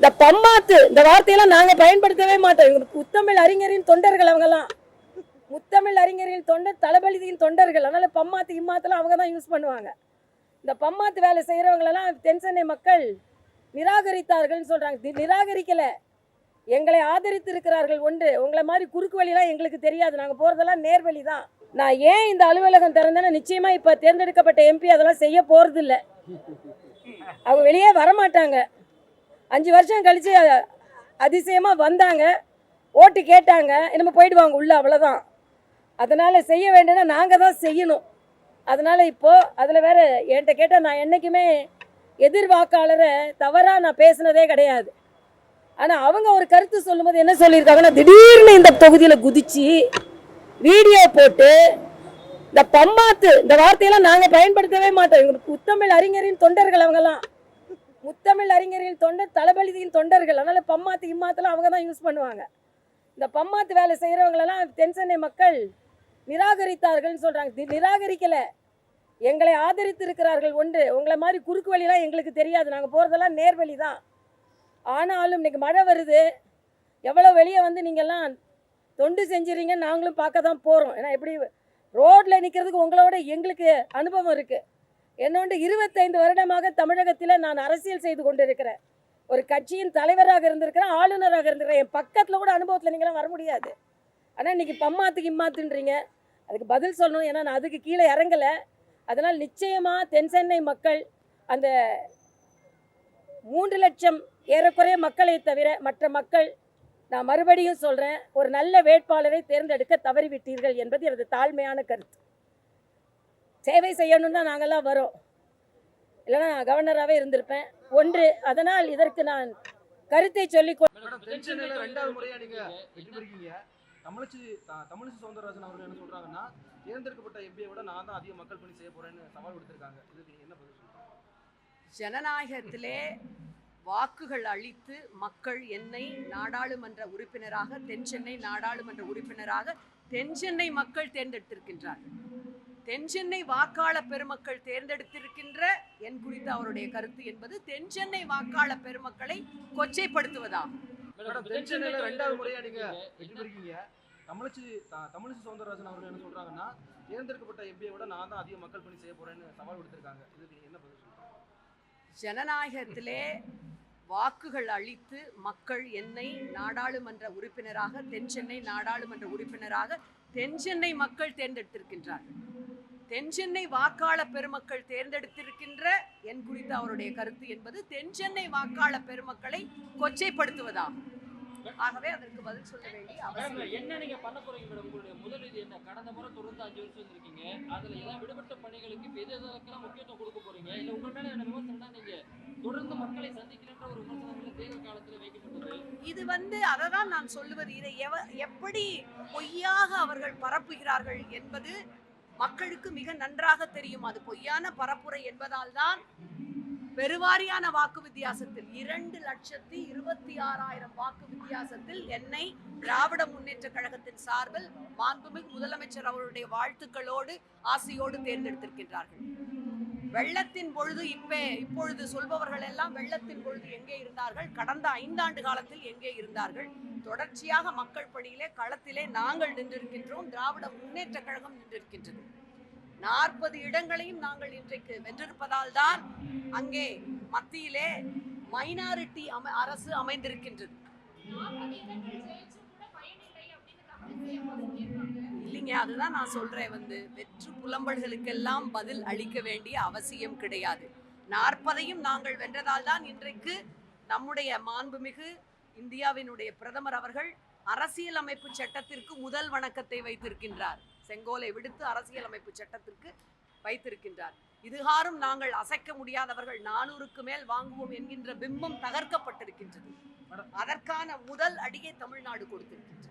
இந்த பம்மாத்து இந்த வார்த்தையெல்லாம் நாங்க பயன்படுத்தவே மாட்டோம். இவங்க முத்தமிழ் அறிஞரின் தொண்டர்கள் அவங்கெல்லாம். முத்தமிழ் அறிஞரின் தொண்டர் தளபதியின் தொண்டர்கள். அதனால பம்மாத்து இம்மாத்தெல்லாம் அவங்க தான் யூஸ் பண்ணுவாங்க. இந்த பம்மாத்து வேலை செய்கிறவங்களெல்லாம் தென்சென்னை மக்கள் நிராகரித்தார்கள்னு சொல்கிறாங்க தி- நிராகரிக்கல. எங்களை ஆதரித்து இருக்கிறார்கள் ஒன்று. உங்களை மாதிரி குறுக்கு வழிலாம் எங்களுக்கு தெரியாது. நாங்கள் போகிறதெல்லாம் நேர்வழி தான். நான் ஏன் இந்த அலுவலகம் திறந்தேன்னா நிச்சயமாக இப்போ தேர்ந்தெடுக்கப்பட்ட எம்பி அதெல்லாம் செய்ய போகிறதில்ல அவங்க வெளியே வரமாட்டாங்க. அஞ்சு வருஷம் கழித்து அதிசயமாக வந்தாங்க. ஓட்டு கேட்டாங்க. என்னமோ போயிடுவாங்க உள்ள அவ்வளோதான் அதனால் செய்ய வேண்டியதை நாங்கள் தான் செய்யணும். அதனால் இப்போது அதில் வேறு என்கிட்ட கேட்டால் நான் என்றைக்குமே எதிர்வாக்காளரை தவறாக நான் பேசுனதே கிடையாது. ஆனால் அவங்க ஒரு கருத்து சொல்லும்போது என்ன சொல்லியிருக்காங்கன்னா திடீர்னு இந்த தொகுதியில் குதித்து வீடியோ போட்டு இந்த பம்மாத்து இந்த வார்த்தையெல்லாம் நாங்கள் பயன்படுத்தவே மாட்டோம். எங்களுக்கு உத்தமிழ் அறிஞரின் தொண்டர்கள் அவங்கெல்லாம் முத்தமிழ் அறிஞர்கள் தொண்டர் தளபதியின் தொண்டர்கள். அதனால் பம்மாத்து இம்மாத்தெல்லாம் அவங்க தான் யூஸ் பண்ணுவாங்க. இந்த பம்மாத்து வேலை செய்கிறவங்களெல்லாம் தென்சென்னை மக்கள் நிராகரித்தார்கள்னு சொல்கிறாங்க தி- எங்களை ஆதரித்து இருக்கிறார்கள் ஒன்று. உங்களை மாதிரி குறுக்கு வழிலாம் எங்களுக்கு தெரியாது. நாங்கள் போகிறதெல்லாம் நேர்வழி தான். ஆனாலும் இன்றைக்கி மழை வருது. எவ்வளோ வெளியே வந்து நீங்கள்லாம் தொண்டு செஞ்சுறீங்கன்னு நாங்களும் பார்க்க தான் போகிறோம் ஏன்னா எப்படி ரோட்டில் நிற்கிறதுக்கு உங்களோட எங்களுக்கு அனுபவம் இருக்குது என்னோட இருபத்தைந்து வருடமாக தமிழகத்தில் நான் அரசியல் செய்து கொண்டிருக்கிறேன். ஒரு கட்சியின் தலைவராக இருந்திருக்கிறேன் ஆளுநராக இருந்திருக்கிறேன். என் பக்கத்தில் கூட அனுபவத்தில் நீங்களாம் வர முடியாது. ஆனால் இன்னைக்கு பம்மாத்துக்கு இம்மாத்துன்றீங்க. அதுக்கு பதில் சொல்லணும். ஏன்னா நான் அதுக்கு கீழே இறங்கலை. அதனால் நிச்சயமாக தென்சென்னை மக்கள் அந்த மூன்று லட்சம் ஏறக்குறைய மக்களை தவிர மற்ற மக்கள் நான் மறுபடியும் சொல்கிறேன் ஒரு நல்ல வேட்பாளரை தேர்ந்தெடுக்க தவறிவிட்டீர்கள் என்பது எனது தாழ்மையான கருத்து. சேவை செய்யணும் தான் நாங்கள்லாம் வரோம். இல்லைன்னா நான் கவர்னராகவே இருந்திருப்பேன். ஒன்று அதனால் இதற்கு நான் கருத்தை சென்னையில ரெண்டாவது முறையா நீங்க வெற்றி பெறுக்கீங்க தமிழிச்சு தமிழிசை சவுந்தரராஜன் அவர்கள் என்ன சொல்றாங்கன்னா தேர்ந்தெடுக்கப்பட்ட எம்பியை விட நான் தான் அதிக மக்கள் பணி செய்ய போறேன்னு சவால் விடுத்திருக்காங்க. இதுக்கு நீங்க என்ன பதில் சொல்றீங்க? ஜனநாயகத்திலே வாக்குகள் அளித்து மக்கள் என்னை நாடாளுமன்ற உறுப்பினராக தென் சென்னை நாடாளுமன்ற உறுப்பினராக தென் சென்னை மக்கள் தேர்ந்தெடுத்திருக்கின்றார்கள். தென் சென்னை வாக்காள பெருமக்கள் தேர்ந்தெடுத்திருக்கின்ற என் குறித்த அவருடைய கருத்து என்பது தென் சென்னை வாக்காள பெருமக்களை கொச்சைப்படுத்துவதாகும் மேடம் தென் சென்னையில ரெண்டாவது முறையா நீங்க வெற்றி பெறுக்கீங்க. தமிழிச்சு த- தமிழிசை சவுந்தரராஜன் அவர்கள் என்ன சொல்றாங்கன்னா தேர்ந்தெடுக்கப்பட்ட எம்பியை விட நான் தான் அதிக மக்கள் பணி செய்ய போறேன்னு சவால் விடுத்திருக்காங்க. இதுக்கு என்ன பதில் சொல்றீங்க? ஜனநாயகத்திலே வாக்குகள் அளித்து மக்கள் என்னை நாடாளுமன்ற உறுப்பினராக தென் சென்னை நாடாளுமன்ற உறுப்பினராக தென் சென்னை மக்கள் தேர்ந்தெடுத்திருக்கின்றார்கள். தென் சென்னை வாக்காள பெருமக்கள் தேர்ந்தெடுத்திருக்கின்ற என் குறித்த அவருடைய கருத்து என்பது தென் சென்னை வாக்காள பெருமக்களை கொச்சைப்படுத்துவதாகும். ஆகவே அதற்கு பதில் சொல்ல வேண்டிய அவசியம் என்ன நீங்க பண்ண போறீங்க மேடம்? உங்களுடைய முதல் இது என்ன? கடந்த முறை தொடர்ந்து அஞ்சு வருஷம் இருந்திருக்கீங்க. அதுல ஏதாவது விடுபட்ட பணிகளுக்கு எது எதற்கெல்லாம் முக்கியத்துவம் கொடுக்க போறீங்க? இல்ல உங்க மேல என்ன விமர்சனம்னா நீங்க தொடர்ந்து மக்களை சந்திக்கிறன்ற ஒரு விமர்சனங்களை தேர்தல் காலத்துல வைக்கப்பட்டது? இது வந்து அதை தான் நான் சொல்லுவது. இதை எப்படி பொய்யாக அவர்கள் பரப்புகிறார்கள் என்பது மக்களுக்கு மிக நன்றாக தெரியும் அது. பொய்யான பரப்புரை என்பதால் தான் பெருவாரியான வாக்கு வித்தியாசத்தில் இரண்டு லட்சத்தி இருபத்தி ஆறாயிரம் வாக்கு வித்தியாசத்தில் என்னை திராவிட முன்னேற்ற கழகத்தின் சார்பில் மாண்புமிகு முதலமைச்சர் அவருடைய வாழ்த்துக்களோடு ஆசையோடு தேர்ந்தெடுத்திருக்கின்றார்கள். வெள்ளத்தின் பொழுது இப்பே இப்பொழுது சொல்பவர்கள் எல்லாம் வெள்ளத்தின் பொழுது எங்கே இருந்தார்கள்? கடந்த ஐந்தாண்டு காலத்தில் எங்கே இருந்தார்கள்? தொடர்ச்சியாக மக்கள் பணியிலே களத்திலே நாங்கள் நின்றிருக்கின்றோம். திராவிட முன்னேற்ற கழகம் நின்றிருக்கின்றது. நாற்பது இடங்களையும் நாங்கள் இன்றைக்கு வென்றிருப்பதால் தான் அங்கே மத்தியிலே மைனாரிட்டி அமை அரசு அமைந்திருக்கின்றது. இல்லைங்க அதுதான் நான் சொல்றேன் வந்து வெற்று புலம்பல்களுக்கெல்லாம் பதில் அளிக்க வேண்டிய அவசியம் கிடையாது. நாற்பதையும் நாங்கள் வென்றதால் தான் இன்றைக்கு நம்முடைய மாண்புமிகு இந்தியாவினுடைய பிரதமர் அவர்கள் அரசியலமைப்பு சட்டத்திற்கு முதல் வணக்கத்தை வைத்திருக்கின்றார். செங்கோலை விடுத்து அரசியலமைப்பு சட்டத்திற்கு வைத்திருக்கின்றார். இதுகாரும் நாங்கள் அசைக்க முடியாதவர்கள் நானூறுக்கு மேல் வாங்குவோம் என்கின்ற பிம்பம் தகர்க்கப்பட்டிருக்கின்றது. அதற்கான முதல் அடியை தமிழ்நாடு கொடுத்திருக்கின்றது.